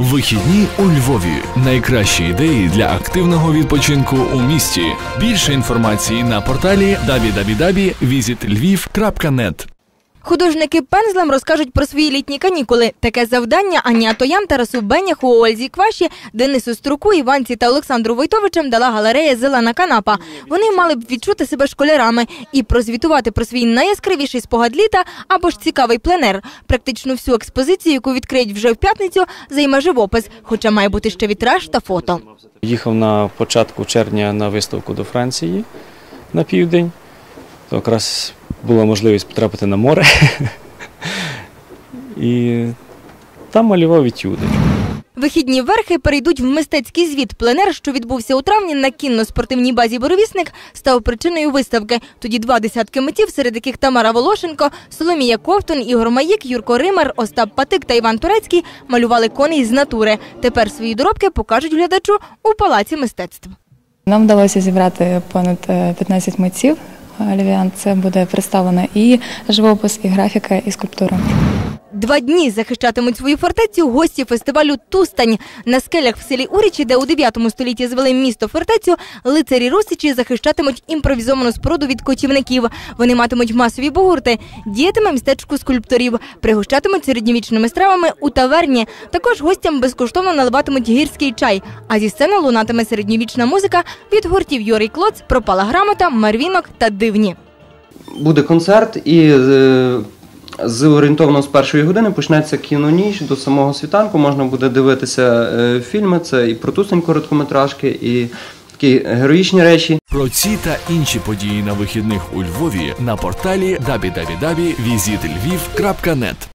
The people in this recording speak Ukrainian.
Вихідні у Львові. Найкращі ідеї для активного відпочинку у місті. Більше інформації на порталі www.visitlviv.net Художники пензлем розкажуть про свої літні канікули. Таке завдання Ані Атоян, Тарасу Беняху, Ользі Кваші, Денису Струку, Іванці та Олександру Войтовичем дала галерея Зелена канапа. Вони мали б відчути себе школярами і прозвітувати про свій найяскравіший спогад літа або ж цікавий пленер. Практично всю експозицію, яку відкриють вже в п'ятницю, займе живопис, хоча має бути ще вітраж та фото. Їхав на початку червня на виставку до Франції на південь. То якраз була можливість потрапити на море. І там малював етюди. Вихідні верхи перейдуть в мистецький звіт. Пленер, що відбувся у травні на кінно-спортивній базі Боровісник, став причиною виставки. Тоді два десятки митців, серед яких Тамара Волошенко, Соломія Ковтун, Ігор Маїк, Юрко Римар, Остап Патик та Іван Турецький малювали коней з натури. Тепер свої доробки покажуть глядачу у палаці мистецтв. Нам вдалося зібрати понад е, 15 митців е, львів'ян. Це буде представлено і живопис, і графіка, і скульптура. Два дні захищатимуть свою фортецю гості фестивалю Тустань. На скелях в селі Урічі, де у 9 столітті звели місто фортецю, лицарі Русичі захищатимуть імпровізовану споруду від котівників. Вони матимуть масові бугурти, діятиме містечку скульпторів, пригощатимуть середньовічними стравами у таверні. Також гостям безкоштовно наливатимуть гірський чай. А зі сцени лунатиме середньовічна музика від гуртів Йорий Клоц, Пропала грамота, Марвінок та Дивні. буде концерт, і е, з орієнтовно з першої години почнеться кіноніч до самого світанку. Можна буде дивитися е, фільми. Це і про тусень короткометражки, і такі героїчні речі. Про ці та інші події на вихідних у Львові на порталі www.visitlviv.net